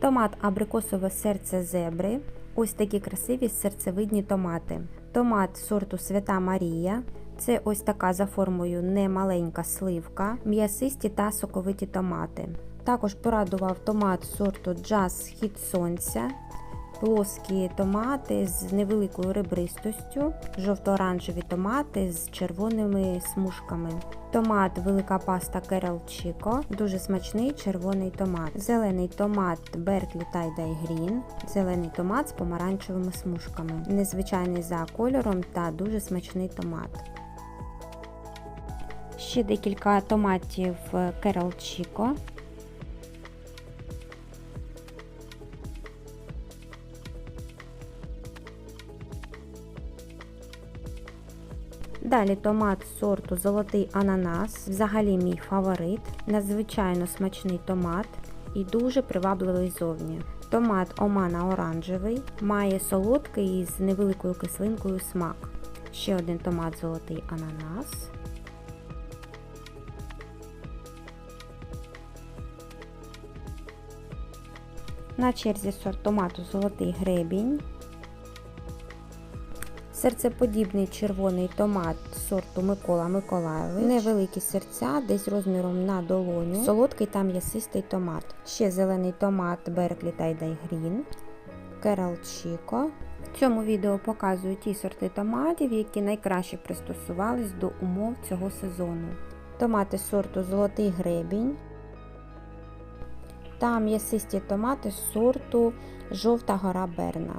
Томат абрикосове серце зебри. Ось такі красиві серцевидні томати. Томат сорту Свята Марія. Це ось така за формою немаленька сливка, м'ясисті та соковиті томати. Також порадував томат сорту Джаз Хід Сонця, плоскі томати з невеликою ребристостю, жовто-оранжеві томати з червоними смужками. Томат велика паста Керел Чіко, дуже смачний червоний томат. Зелений томат Берклі Тайдай Грін, зелений томат з помаранчевими смужками. Незвичайний за кольором та дуже смачний томат. Ще декілька томатів Керел Чіко. Далі томат сорту Золотий ананас, взагалі мій фаворит, надзвичайно смачний томат і дуже привабливий зовні. Томат Омана оранжевий, має солодкий з невеликою кислинкою смак. Ще один томат Золотий ананас. На черзі сорт томату Золотий гребінь. Серцеподібний червоний томат сорту Микола Миколаєвич. Невеликі серця, десь розміром на долоню. Солодкий та м'ясистий томат. Ще зелений томат Берклі Тайдай Грін. Керал Чіко. В цьому відео показую ті сорти томатів, які найкраще пристосувались до умов цього сезону. Томати сорту Золотий гребінь. Та м'ясисті томати сорту Жовта гора Берна.